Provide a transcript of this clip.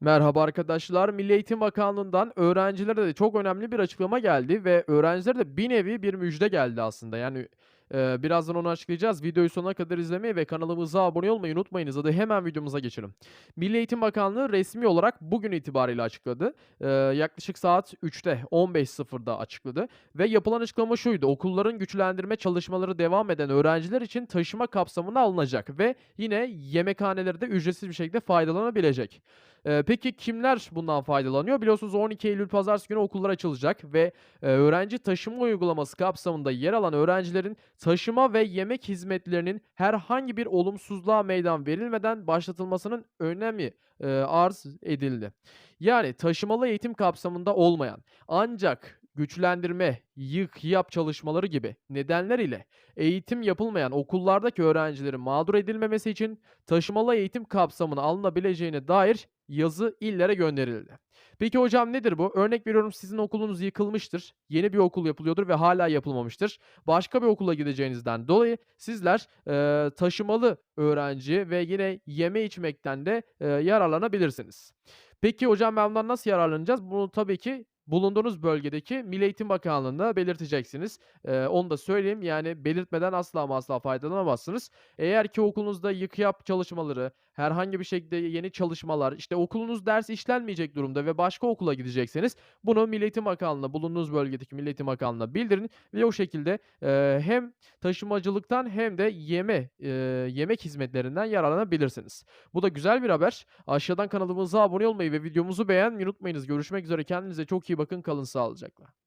Merhaba arkadaşlar. Milli Eğitim Bakanlığı'ndan öğrencilere de çok önemli bir açıklama geldi ve öğrencilere de bir nevi bir müjde geldi aslında. Yani, eee, birazdan onu açıklayacağız. Videoyu sonuna kadar izlemeyi ve kanalımıza abone olmayı unutmayınız. Hadi hemen videomuza geçelim. Milli Eğitim Bakanlığı resmi olarak bugün itibariyle açıkladı. Eee, yaklaşık saat 3'te 15.00'da açıkladı ve yapılan açıklama şuydu: Okulların güçlendirme çalışmaları devam eden öğrenciler için taşıma kapsamına alınacak ve yine yemekhaneleri de ücretsiz bir şekilde faydalanabilecek. Eee, peki kimler bundan faydalanıyor? Biliyorsunuz 12 Eylül pazartesi günü okullar açılacak ve, eee, öğrenci taşıma uygulaması kapsamında yer alan öğrencilerin taşıma ve yemek hizmetlerinin herhangi bir olumsuzluğa meydan verilmeden başlatılmasının önemi, eee, arz edildi. Yani taşımalı eğitim kapsamında olmayan ancak güçlendirme, yık, yap çalışmaları gibi nedenler ile eğitim yapılmayan okullardaki öğrencilerin mağdur edilmemesi için taşımalı eğitim kapsamına alınabileceğine dair yazı illere gönderildi. Peki hocam nedir bu? Örnek veriyorum sizin okulunuz yıkılmıştır, yeni bir okul yapılıyordur ve hâlâ yapılmamıştır. Başka bir okula gideceğinizden dolayı sizler, eee, taşımalı öğrenci ve yine yeme içmekten de, eee, yararlanabilirsiniz. Peki hocam ben bundan nasıl yararlanacağız? Bunu tabii ki bulunduğunuz bölgedeki Milli Eğitim Bakanlığı'na belirteceksiniz. Eee, onu da söyleyeyim, yani belirtmeden asla asla faydalanamazsınız. Eğer ki okulunuzda yık yap çalışmaları, herhangi bir şekilde yeni çalışmalar, işte okulunuz ders işlenmeyecek durumda ve başka okula gidecekseniz bunu Milli Eğitim Bakanlığı'na, bulunduğunuz bölgedeki Milli Eğitim Bakanlığı'na bildirin ve o şekilde, eee, hem taşımacılıktan hem de yeme eee, yemek hizmetlerinden yararlanabilirsiniz. Bu da güzel bir haber. Aşağıdan kanalımıza abone olmayı ve videomuzu beğenmeyi unutmayınız. Görüşmek üzere. Kendinize çok iyi bakın. Kalın sağlıcakla.